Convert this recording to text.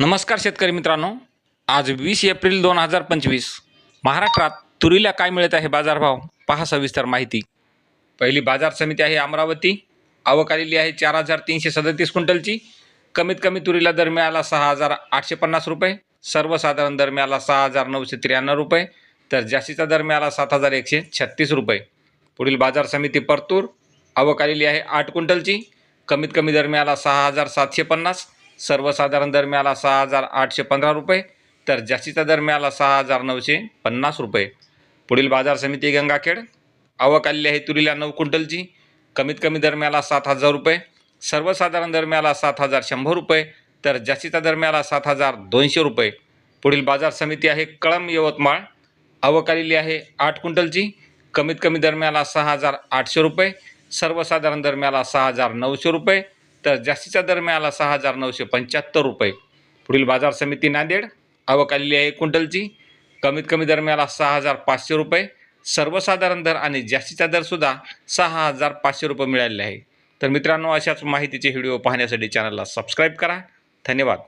नमस्कार शेतकरी मित्रांनो. आज वीस एप्रिल दोन हजार पंचवीस. महाराष्ट्रात तुरीला काय मिळत आहे बाजारभाव? पहा सविस्तर माहिती. पहिली बाजार समिती आहे अमरावती. आवक आलेली आहे चार हजार तीनशे सदतीस क्विंटलची. कमीत कमी तुरीला दर मिळाला सहा हजार आठशे पन्नास रुपये. सर्वसाधारण दर मिळाला सहा हजार नऊशे त्र्याण्णव रुपये. तर जास्तीचा दर मिळाला सात हजार एकशे छत्तीस रुपये. पुढील बाजार समिती परतूर. आवक आलेली आहे आठ क्विंटलची. कमीत कमी दर मिळाला सहा हजार सातशे पन्नास. सर्वसाधारण दर मिळाला सहा हजार आठशे पंधरा रुपये तर जास्तीचा दर मिळाला सहा हजार नऊशे पन्नास रुपये. पुढील बाजार समिती गंगाखेड आवक आलेली आहे तुरीला नऊ क्विंटलची कमीत कमी दर मिळाला सात हजार रुपये सर्वसाधारण दर मिळाला सात हजार शंभर रुपये तर जास्तीचा दर मिळाला सात हजार दोनशे रुपये. पुढील बाजार समिती आहे कळम यवतमाळ आवक आलेली आहे आठ क्विंटलची कमीत कमी दर मिळाला सहा हजार आठशे रुपये सर्वसाधारण दर मिळाला सहा हजार नऊशे रुपये तर जास्तीचा दर मिळाला सहा हजार नऊशे पंच्याहत्तर रुपये. पुढील बाजार समिती नांदेड आवक आलेली आहे क्विंटलची कमीत कमी दर मिळाला सहा हजार पाचशे रुपये. सर्वसाधारण दर आणि जास्तीचा दरसुद्धा सहा हजार पाचशे रुपये मिळालेले आहे. तर मित्रांनो अशाच माहितीचे व्हिडिओ पाहण्यासाठी चॅनलला सबस्क्राईब करा. धन्यवाद.